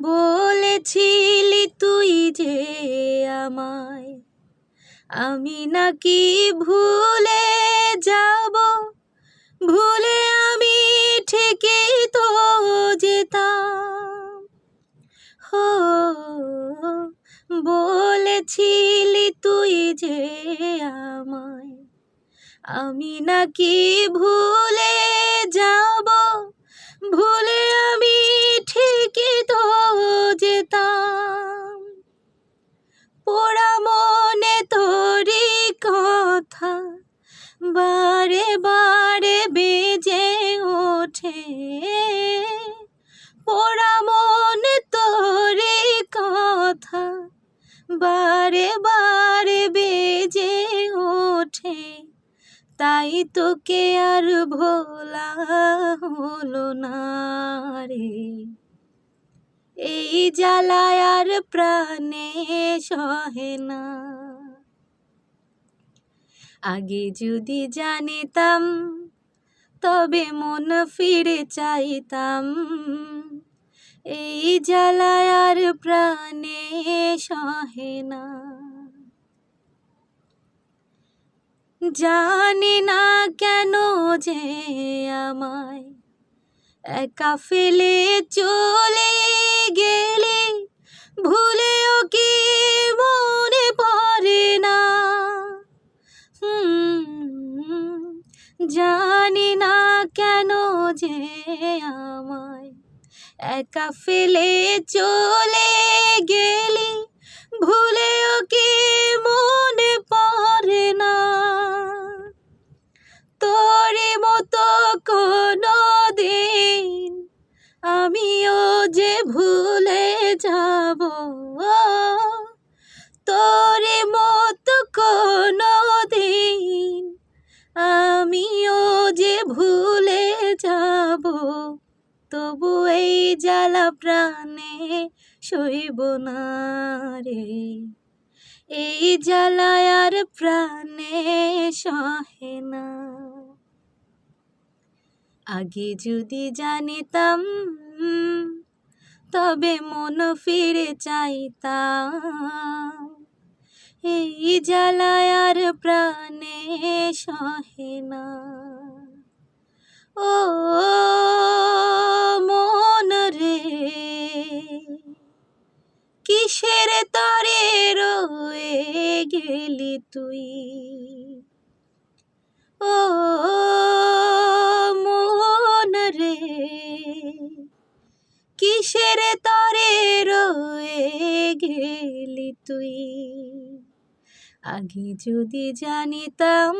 বলেছিলি তুই যে আমায়। আমি নাকি ভুলে যাব, ভুলে আমি ঠিকই তো যেতাম। হো, বলেছিলি তুই যে আমায়। আমি নাকি ভুলে যাব, ভুলে ওঠে পোড়া মন তোরই কথা বারে বারে বেজে ওঠে, তাই তোকে আর ভোলা হলো না রে। এই জ্বালায় আর প্রাণে সহে না। আগে যদি জানিতাম তবে মন ফিরে চাইতাম। এই জ্বালায় আর প্রাণে সহে না। জানি না কেন যে আমায় একা ফেলে চলে গেলে ভুলেও কি মনে পড়ে না? জানি না কেন যে আমায়? একা ফেলে চলে গেলি, ভুলেও কি মনে পড়ে না? তোরে মতো কোনো দিন আমিও যে ভুলে যাব। তোরে মতো কোনো দিন ভুলে যাব, তবু এই জ্বালা প্রাণে সইব না রে। এই জ্বালায় আর প্রাণে সহে না। আগে যদি জানিতাম, তবে মন ফিরে চাইতাম। এই জ্বালায় আর প্রাণে সহে না। ও মন রে, কিসের তরে রয়ে গেলি তুই? ও মন রে, কিসের তরে রয়ে গেলি তুই? আগে যদি জানিতাম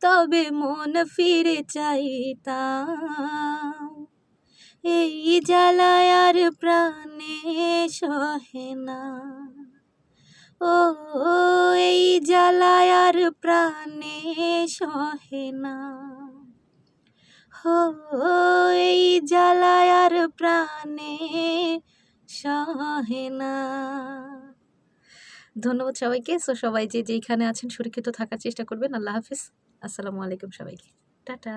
তবে মন ফিরে চাইতাম। এই জ্বালায় আর প্রাণে সহে না। ও, এই জ্বালায় আর প্রাণে সহে না। হো, এই জ্বালায় আর প্রাণে সহে না। ধন্যবাদ সবাইকে। সো সবাই যে যেখানে আছেন, সুরক্ষিত থাকার চেষ্টা করবেন। আল্লাহ হাফিজ। আসসালামু আলাইকুম সবাইকে। টাটা।